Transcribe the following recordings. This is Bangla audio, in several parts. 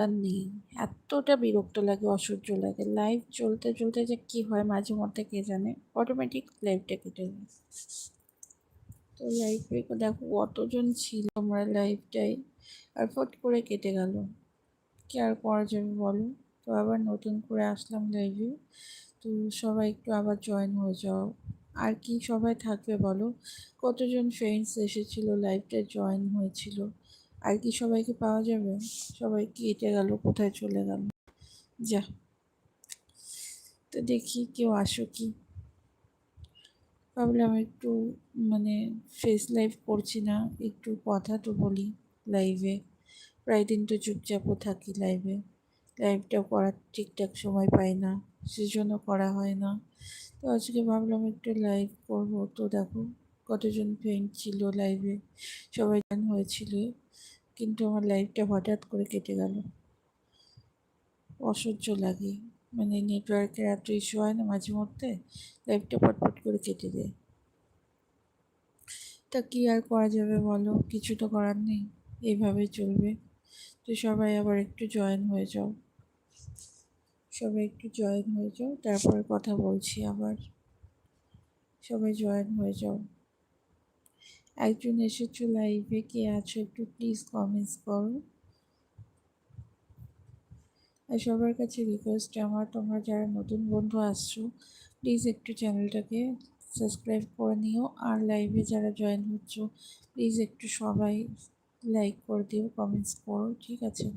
আর নেই। এতটা বিরক্ত লাগে, অসহ্য লাগে। লাইভ চলতে চলতে যে কি হয় মাঝে মধ্যে কে জানে? অটোমেটিক লাইভটা কেটে যায়। তো লাইভে দেখো কতজন ছিল আমরা লাইভটাই আর ফট করে কেটে গেল। কি আর করা যাবে বলো? তো আবার নতুন করে আসলাম লাইভে তো সবাই একটু আবার জয়েন হয়ে যাও। আর কি সবাই থাকবে বলো? কতজন ফ্রেন্ডস এসেছিল লাইভটা জয়েন হয়েছিল? আর কি সবাইকে পাওয়া যাবে? সবাই কেটে গেল, কোথায় চলে গেল? যা। তো দেখি কেউ আসো কি। ভাবলাম একটু মানে ফেস লাইভ করছি না, একটু কথা তো বলি লাইভে প্রায় দিন তো চুপচাপও থাকি লাইভে লাইভটাও করার ঠিকঠাক সময় পাই না, সেজন্য করা হয় না। তো আজকে ভাবলাম একটু লাইভ করব। তো দেখো, কতজন ফ্রেন্ড ছিল লাইভে সবাই জান হয়েছিল। কিন্তু আমার লাইফটা হঠাৎ করে কেটে গেল। অসহ্য লাগে। মানে নেটওয়ার্কের এত ইস্যু হয় না মাঝে মধ্যে লাইফটা পটপট করে কেটে দেয় তা কী আর করা যাবে বলো? কিছু তো করার নেই। এইভাবে চলবে। তো সবাই আবার একটু জয়েন হয়ে যাও। সবাই একটু জয়েন হয়ে যাও। তারপরে কথা বলছি আবার। সবাই জয়েন হয়ে যাও। একজন এসেছ লাইভে, কে আছো একটু প্লিজ কমেন্টস করো। আর সবার কাছে রিকোয়েস্ট আমার তোমরা যারা নতুন বন্ধু আসছো প্লিজ একটু চ্যানেলটাকে সাবস্ক্রাইব করে নিও। আর লাইভে যারা জয়েন হচ্ছ প্লিজ একটু সবাই লাইক করে দিও কমেন্টস করো, ঠিক আছে?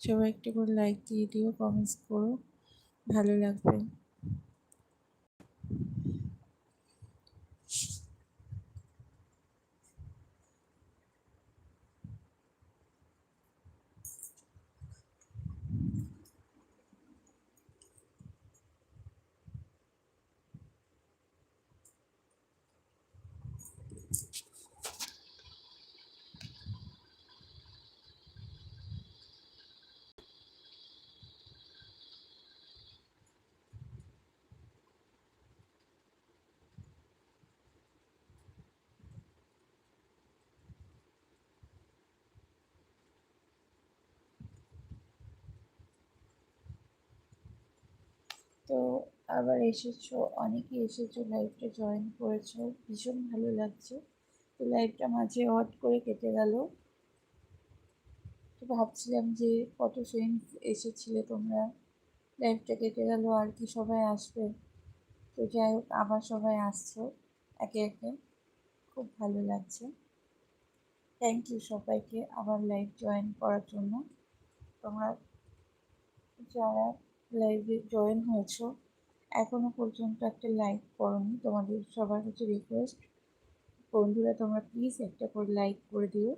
সবাই একটু করে লাইক দিয়ে দিও কমেন্টস করো। ভালো লাগবে। তো আবার এসেছ অনেকে এসেছ লাইভটা জয়েন করেছ, ভীষণ ভালো লাগছে। তো লাইভটা মাঝে হট করে কেটে গেল। তো ভাবছিলাম যে কত ফ্রেন্ডস এসেছিলে তোমরা লাইভটা কেটে গেল, আর কি সবাই আসবে? তো যাই হোক, আবার সবাই আসছো একে একে। খুব ভালো লাগছে। থ্যাংক ইউ সবাইকে আবার লাইভ জয়েন করার জন্য। তোমরা যারা লাইভে জয়েন হয়েছ এখনও পর্যন্ত একটা লাইক করনি। তোমাদের সবার কাছে রিকোয়েস্ট বন্ধুরা তোমরা প্লিজ একটা করে লাইক করে দিও।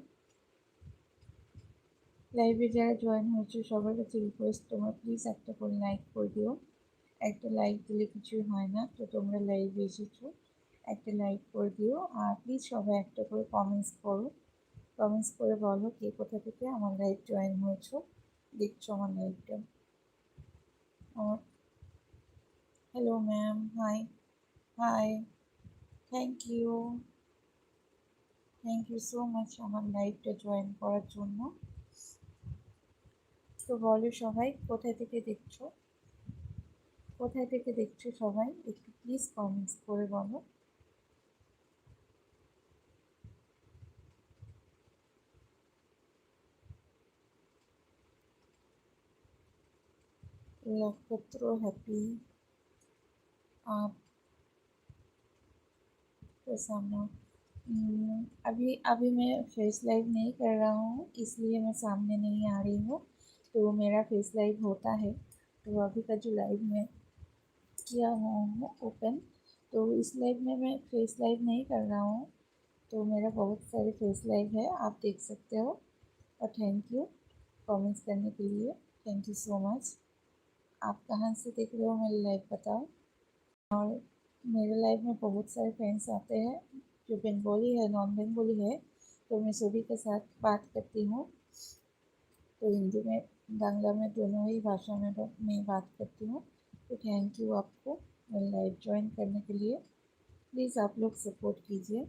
লাইভে যারা জয়েন হয়েছে, সবার কাছে রিকোয়েস্ট তোমরা প্লিজ একটা করে লাইক করে দিও। একটা লাইক দিলে কিছুই হয় না, তো তোমরা লাইভে এসেছ, একটা লাইক করে দিও। আর প্লিজ সবাই একটা করে কমেন্টস করো। কমেন্টস করে বলো কে কোথা থেকে আমার লাইভ জয়েন হয়েছো, দেখছ আমার লাইভটা Oh, hello, ma'am. Hi. Hi. Thank you thank you so much আমার লাইভটা জয়েন করার জন্য তো বলো সবাই কোথায় থেকে দেখছ কোথায় থেকে দেখছ সবাই একটু প্লিজ কমেন্টস করে বলো नक्षत्रो हैप्पी आप के सामने अभी अभी मैं फेस लाइव नहीं कर रहा हूँ इसलिए मैं सामने नहीं आ रही हूँ तो मेरा फेस लाइव होता है तो अभी का जो लाइव में किया हुआ हूँ ओपन तो इस लाइव में मैं फेस लाइव नहीं कर रहा हूँ तो मेरा बहुत सारे फेस लाइव है आप देख सकते हो और थैंक यू कमेंट्स करने के लिए थैंक यू सो मच आप कहाँ से देख रहे हो मेरी लाइव बताओ? और मेरे लाइफ में बहुत सारे फ्रेंड्स आते हैं, जो बंगाली है नॉन बंगाली है तो मैं सभी के साथ बात करती हूँ। तो हिंदी में, बांग्ला में दोनों ही भाषा में मैं बात करती हूँ। तो थैंक यू आपको मेरी लाइव ज्वाइन करने के लिए। प्लीज़ आप लोग सपोर्ट कीजिए।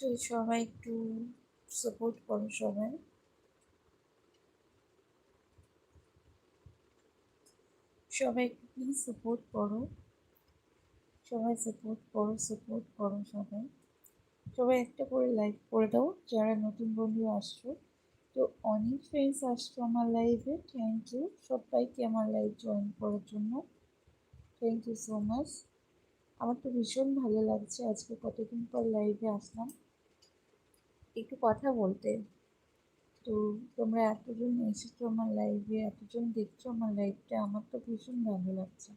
তো সবাই একটু সাপোর্ট করো সবাই। সবাই একটু প্লিজ সাপোর্ট করো। সবাই সাপোর্ট করো সাপোর্ট করো সবাই। সবাই একটা করে লাইক করে দাও, যারা নতুন বন্ধু আসছো। তো অনেক ফ্রেন্ডস আসছো আমার লাইভে থ্যাংক ইউ সবাইকে আমার লাইভ জয়েন করার জন্য। থ্যাংক ইউ সো মাচ আমার তো ভীষণ ভালো লাগছে, আজকে কতদিন পর লাইভে আসলাম। একটু কথা বলতে। তো তোমরা এতজন এসেছ আমার লাইভে এতজন দেখছ আমার লাইভটা আমার তো ভীষণ ভালো লাগছে।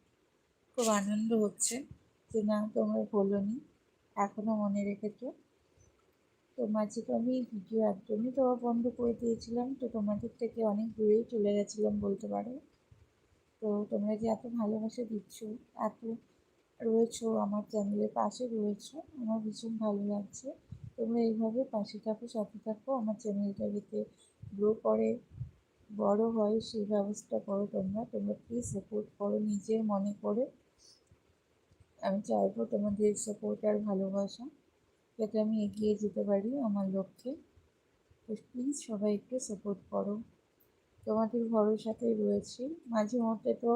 খুব আনন্দ হচ্ছে যে না, তোমরা বলোনি এখনও মনে রেখেছো। তো মাঝে তো আমি ভিডিও একদমই দেওয়া বন্ধ করে দিয়েছিলাম, তো তোমাদের থেকে অনেক দূরেই চলে গেছিলাম বলতে পারো। তো তোমরা যে এত ভালোবাসা দিচ্ছ, এত রয়েছো, আমার চ্যানেলের পাশে রয়েছো, আমার ভীষণ ভালো লাগছে। তোমরা এইভাবে পাশে থাকো, সাথে থাকো, আমার চ্যানেলটা যাতে গ্রো করে, বড় হয়, সেই ব্যবস্থা করো তোমরা। তোমরা প্লিজ সাপোর্ট করো, নিজের মনে করে। আমি চাইব তোমাদের সাপোর্ট আর ভালোবাসা, যাতে আমি এগিয়ে যেতে পারি আমার লক্ষ্যে। তো প্লিজ সবাই একটু সাপোর্ট করো। তোমাদের ভরসাতেই রয়েছি। মাঝে মধ্যে তো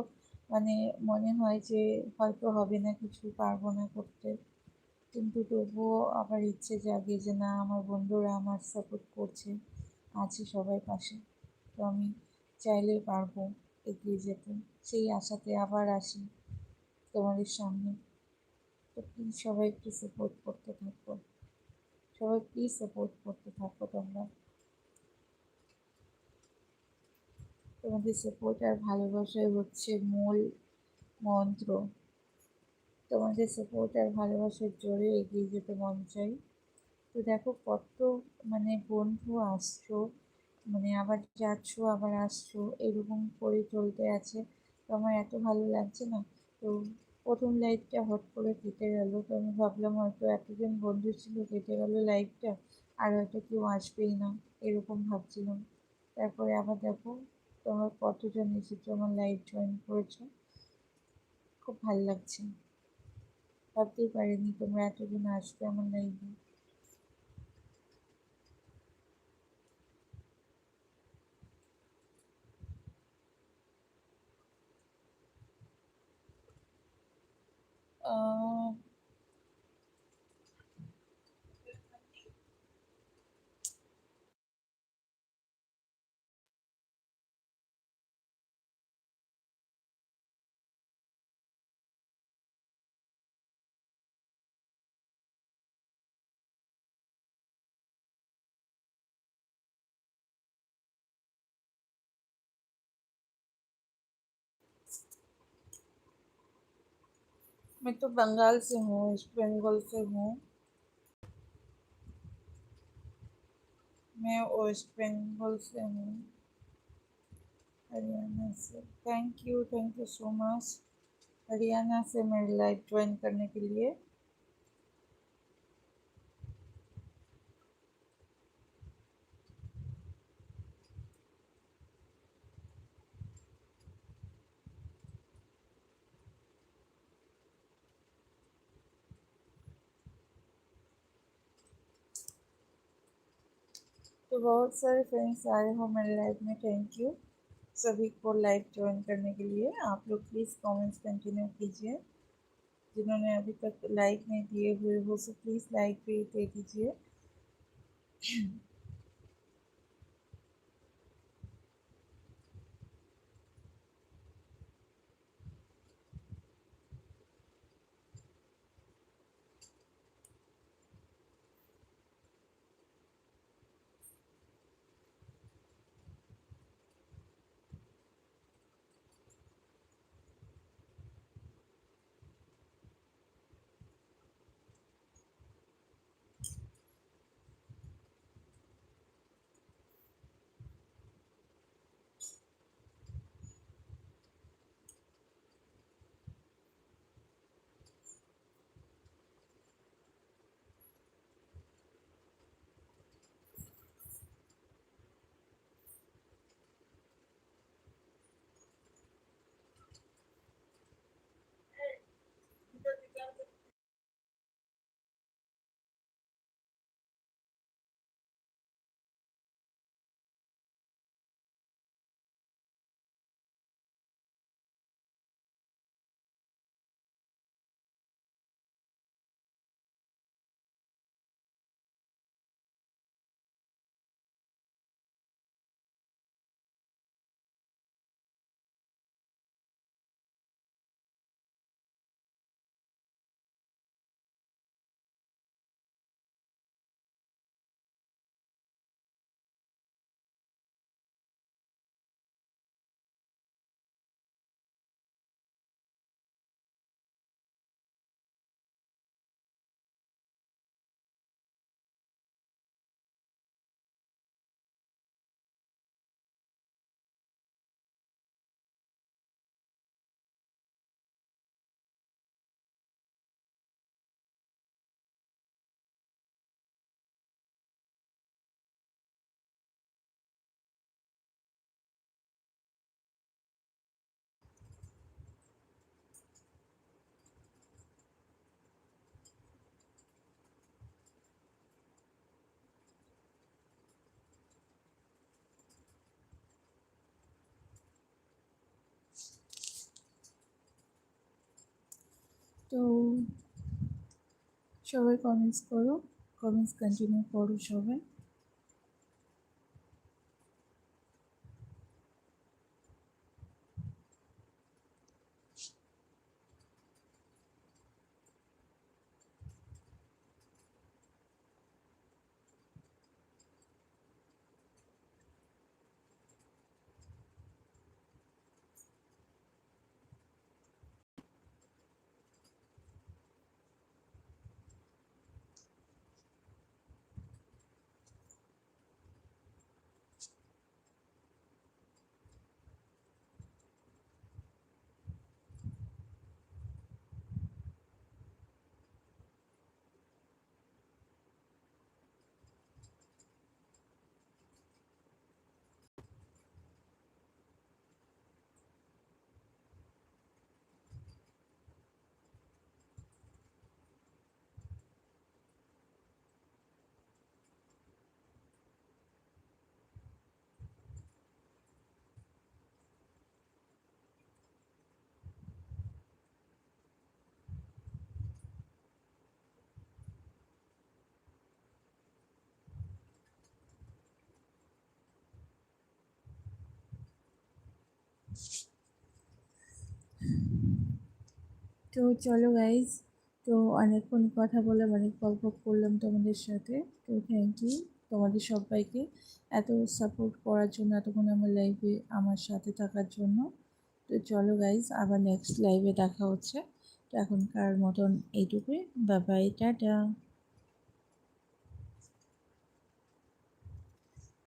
মানে মনে হয় যে হয়তো হবে না কিছু, পারব না করতে। কিন্তু তবুও আবার ইচ্ছে জাগে যে, না, আমার বন্ধুরা আমার সাপোর্ট করছে, আছে সবাই পাশে। তো আমি চাইলে পারব এগিয়ে যেতে। সেই আশাতে আবার আসি তোমাদের সামনে। তো প্লিজ সবাই একটু সাপোর্ট করতে থাকো। সবাই প্লিজ সাপোর্ট করতে থাকো তোমরা। তোমাদের সাপোর্ট আর ভালোবাসাই হচ্ছে মূল মন্ত্র। তোমাদের সাপোর্ট আর ভালোবাসার জোরে এগিয়ে যেতে মন চাই। তো দেখো কত মানে বন্ধু আসছো মানে আবার যাচ্ছ, আবার আসছো, এরকম করে চলতে আছে। তো আমার এত ভালো লাগছে না। তো প্রথম লাইভটা হট করে কেটে গেল। তো আমি ভাবলাম হয়তো এতজন বন্ধু ছিল, কেটে গেল লাইভটা আর হয়তো কেউ আসবেই না, এরকম ভাবছিলাম। তারপরে আবার দেখো তোমরা কতজন এসেছ আমার লাইভ জয়েন করেছ। খুব ভালো লাগছে। ভাবতেই পারিনি তোমরা এতজন আসবে আমার লাইভে मैं तो बंगाल से हूँ, ईस्ट बंगाल से हूँ। मैं वेस्ट बंगाल से हूँ, हरियाणा से। Thank you thank you so much Haryana से मेरी लाइफ ज्वाइन करने के लिए। तो बहुत सारे फ्रेंड्स आए हो मेरे लाइफ में थैंक यू सभी को लाइव ज्वाइन करने के लिए। आप लोग प्लीज़ कमेंट्स कंटिन्यू कीजिए। जिन्होंने अभी तक लाइक नहीं दिए हुए हो सो प्लीज़ लाइक भी दे दीजिए। তো সবাই কমেন্টস করো কমেন্টস কন্টিনিউ করো সবাই। তো চলো গাইজ তো অনেকক্ষণ কথা বললাম অনেক গল্প করলাম তোমাদের সাথে। তো থ্যাংক ইউ তোমাদের সবাইকে এত সাপোর্ট করার জন্য, এতক্ষণ আমার লাইফে আমার সাথে থাকার জন্য। তো চলো গাইজ আবার নেক্সট লাইভে দেখা হচ্ছে। তো এখনকার মতন এইটুকুই। বাবাই টাটা।